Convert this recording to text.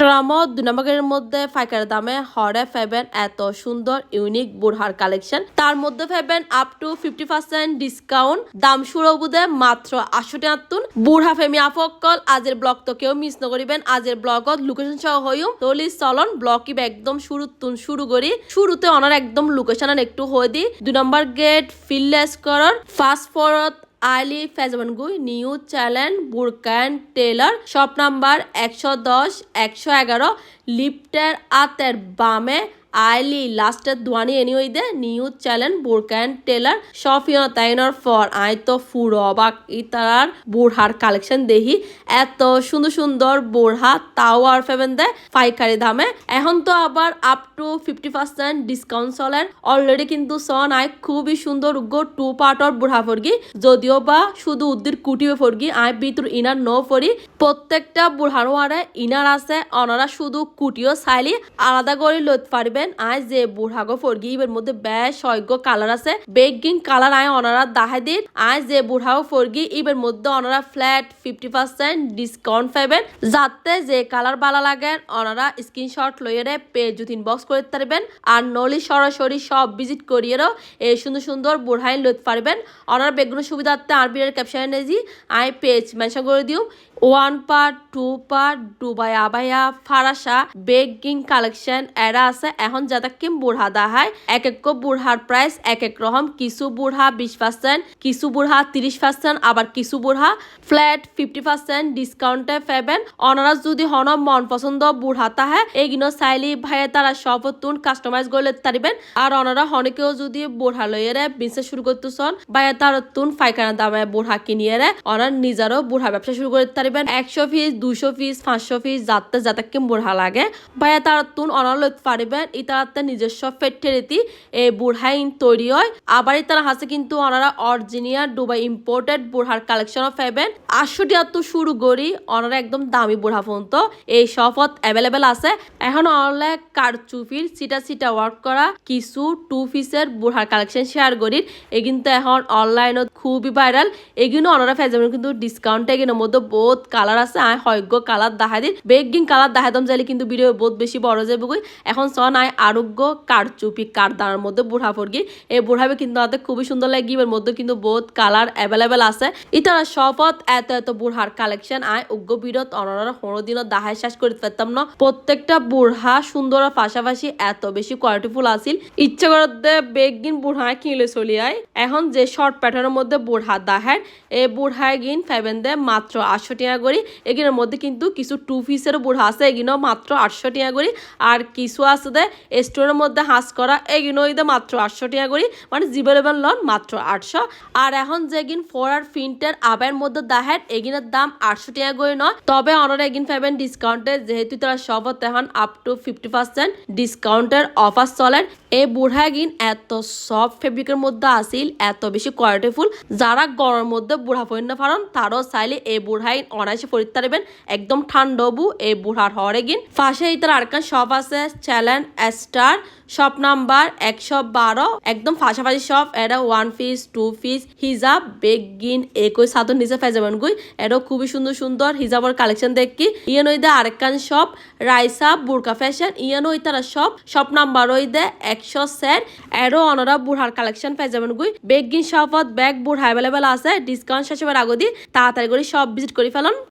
চট্টগ্রামত দুই নম্বরের মধ্যে ফাইকার দামে হরে ফেবেন এত সুন্দর ইউনিক বুড়হার কালেকশন তার মধ্যে ফেবেন up to fifty percent discount দাম শুরু বুধে মাত্র আটষট্টি আত্তুন বুড়হা ফেমি আফকল আজের ব্লগ তো কেউ মিস নকরিবেন আজের ব্লগত লোকেশন সহ হইও। তলি চলন ব্লগ ইব একদম শুরু তুন শুরু করি। শুরুতে অনার একদম লোকেশন একটু হয়ে দি দুই নম্বর গেট ফিল্লেস করর ফাস্ট ফরত আইলি ফেজবানগুই নিউ চ্যালেন বুরকান, টেলার, শপ নাম্বার একশো দশ, একশো এগারো, লিফটের আতের বামে লাস্টের দোয়ানি এনিওই দে নিউ চ্যালেঞ্জ বুরকান টেলার শপ ইউন তাইনর ফর। আই তো ফুর অবাক ইতার বুড়হার কালেকশন দেখি। এত সুন্দর সুন্দর বুড়হা তাও আর ফেবেন দেয় পাইকারি দামে। এখন তো আবার up to fifty percent discount চলের। অলরেডি কিন্তু সন আই খুবই সুন্দর উগ্র টু পার্ট পার্টর বুড়া ফরগি। যদিও বা শুধু উদ্দির কুটিবে ফরগি, আই ভিতর ইনার ন ফরি। প্রত্যেকটা বুড়ার ওয়ারে ইনার আছে, অনারা শুধু কুটিও চাইলি আলাদা করে লইতে পারবেন আই যে বুড়াগো ফরগি এর মধ্যে বেশ সৈক্য কালার আছে। বেগিং কালার আয় অনারা দাহাই দিন আই যে বুড়াও ফরগি এর মধ্যে অনারা ফ্ল্যাট ফিফটি পার্সেন্ট ডিসকাউন্ট পাবেন। যাতে যে কালার ভালো লাগে, অনারা স্ক্রিনশট লইয়ে পেজ ইনবক্স করে পারবেন। আর নলি সরাসরি সব ভিজিট করিয়েরও এই সুন্দর সুন্দর বুড়াইন লইতে পারবেন। অনার বেগুনের সুবিধার্থে আরবির ক্যাপশনে নেজি আই পেজ মেনশন করে দিও। One part, two part, Dubai abaya, ফারাসা বেগিং কালেকশন, এরা আছে। এখন যাতাকিম বুড়হা হয় এক এক বুড়হার প্রাইস এক এক রকম। কিছু বুড়হা বিশ পার্সেন্ট কিছু বুড়হা তিরিশ পার্সেন্ট আবার কিছু বুড়হা ফ্ল্যাট ফিফটি পার্সেন্ট ডিসকাউন্টে পাবেন। অনারা যদি হন, মন পছন্দ বুড়হা তাহে এইগুলো চাইলি ভাইয়ে তারা সব তুন কাস্টমাইজ করলে তারিবেন। আর অনারা হনেকেও যদি বুড়হা লইয়ে বিজনেস শুরু করতেছন ভাইয়ে তার তুন ফাইকানা দামে বুড়হা কিনিয়ে অনার নিজেরও বুড়হা ব্যবসা শুরু করতে পারিবেন একশো পিস দুশো পিস পাঁচশো পিস যাতে যাতে কি বুড়হা লাগে। ভাইয়া তার তুন অনার লইতে পারিবেন। ইতারাতে নিজস্ব ফেটেরিতি এই বুড়হাইন তৈরি হয়। আবার ইতারা হাসে কিন্তু ওনারা অরিজিনিয়াল দুবাই ইম্পোর্টেড বুড়হার কালেকশন পাইবেন। আটশো তো শুরু করি ওনারা একদম দামি বুড়হা ফোন তো এই সফত অ্যাভেলেবেল আছে। এখন অনলাইন কারচুপির সিটা সিটা ওয়ার্ক করা, কিছু টু পিসের বুড়হার কালেকশন শেয়ার করি। এ কিন্তু এখন অনলাইনত খুবই ভাইরাল এগুলো ওনারা ফেজাবেন কিন্তু ডিসকাউন্ট এগুলোর মধ্যে বহুত কালার আছে আয় হয়গ্য কালার দেখাই দিন বেগিং কালার দেখাই দম চাইলে কিন্তু ভিডিও বহুত বেশি বড় যাবে গই এখন সন আয় আরোগ্য কারচুপি কারদানার মধ্যে বুড়া ফরগি। এই বুড়াবে কিন্তু হাতে খুবই সুন্দর লাগে, এর মধ্যে কিন্তু বহুত কালার অ্যাভেলেবেল আছে। ইতারা সফত এত এত বুড়ার কালেকশন আয় উগ্র বিরত অনরা পনেরো দিনও দাহাই শেষ করতে পারতাম না। প্রত্যেকটা বুড়হা সুন্দর পাশাপাশি এত বেশি কোয়ালিটিফুল আসিল ইচ্ছে করতে বেগিন বুড়হা কিনলে চলি আয় এখন যে শর্ট প্যাটার্নের মধ্যে বুড়হা দাহের এই বুড়হায় গিন ফেবেন দে মাত্র আটশো টাকা করি এগুলোর মধ্যে কিন্তু কিছু টু পিসের বুড়া আছে। এগুলো মাত্র আটশো টাকা করি আর কিছু আছে দে স্টোরের মধ্যে হাঁস করা। এগুলো দে মাত্র আটশো টাকা করি মানে জিবেলেবেল লন মাত্র আটশো। আর এখন যেগিন ফোর আর ফিন্টের আবের মধ্যে দাহের এগিনের দাম আটশো টাকা করে নয়। তবে অনার এগিন পাবেন ডিসকাউন্টে যেহেতু তারা সবত এখন আপ টু ফিফটি পার্সেন্ট ডিসকাউন্টের অফার চলেন। এই বুড়া গিন এত সফট ফেব্রিকের মধ্যে আসিল, এত বেশি কোয়ালিটিফুল যারা গরমের মধ্যে বুড়া পড়তে পারেন তারও চাইলে এই বুড়াই অনায়াসে পড়তে পারবেন একদম ঠান্ডবু এই বুড়ার হরে গিন পাশে ইতার আরকান সব আছে, চ্যালেঞ্জ, স্টার। শপ নাম্বার একশো বারো, একদম পাশাপাশি শপ এটা ওয়ান পিস টু পিস হিজাব বেগিন একই সাধন নিচে ফেজাবেন গুই এটাও খুবই সুন্দর সুন্দর হিজাবর কালেকশন দেখি। ইয়ে নই দে আরেকখান শপ রাইসা, বুরকা ফ্যাশন ইয়ে নই তারা শপ শপ নাম্বার ওই দে একশো সেট এরও অনরা বুড়ার কালেকশন ফেজাবেন গুই বেগিন শপত ব্যাগ বুড় অ্যাভেলেবেল আছে ডিসকাউন্ট শেষ হবার আগদি, তাড়াতাড়ি করে সব ভিজিট করে ফেলুন।